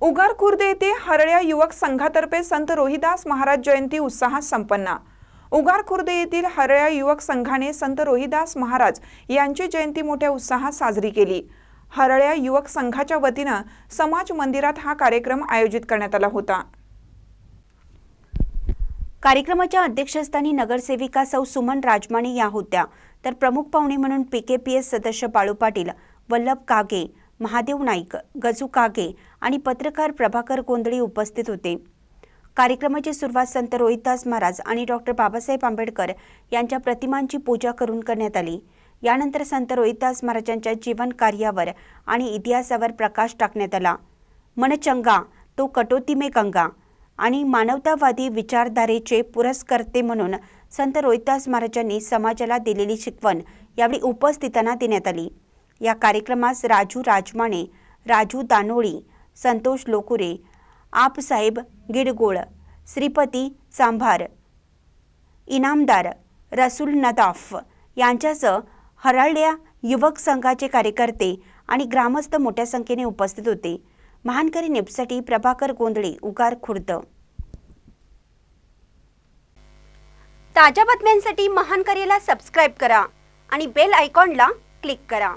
उगार खुर्द येथे हरळ्या युवक संघातर्फे संत रोहिदास महाराज जयंती उत्साहात संपन्न. उगार खुर्द येथील हरळ्या युवक संघाने संत रोहिदास महाराज यांची जयंती मोठ्या उत्साहात साजरी केली. हरळ्या युवक संघाच्या वतीनं समाज मंदिरात हा कार्यक्रम आयोजित करण्यात आला होता. कार्यक्रमाच्या अध्यक्षस्थानी नगरसेविका सौ सुमन राजमाणी या होत्या. तर प्रमुख पाहुणे म्हणून पी के पी एस सदस्य बाळू पाटील वल्लभ कागे महादेव नाईक गजू कागे आणि पत्रकार प्रभाकर गोंधळी उपस्थित होते. कार्यक्रमाची सुरुवात संत रोहितदास महाराज आणि डॉक्टर बाबासाहेब आंबेडकर यांच्या प्रतिमांची पूजा करून करण्यात आली. यानंतर संत रोहितदास महाराजांच्या जीवन कार्यावर आणि इतिहासावर प्रकाश टाकण्यात आला. मन चंगा तो कटोती मे गंगा आणि मानवतावादी विचारधारेचे पुरस्कर्ते म्हणून संत रोहिदास महाराजांनी समाजाला दिलेली शिकवण यावेळी उपस्थितांना देण्यात आली. या कार्यक्रमास राजू राजमाणे राजू दानोळी संतोष लोकुरे आपसाहेब गिडगोळ श्रीपती चांभार इनामदार रसूल नदाफ यांच्यासह हराळ्या युवक संघाचे कार्यकर्ते आणि ग्रामस्थ मोठ्या संख्येने उपस्थित होते. महानकरी नेपसाठी प्रभाकर गोंधळे उगार खुर्द. ताज्या बातम्यांसाठी महानकरीला सबस्क्राईब करा आणि बेल आयकॉनला क्लिक करा.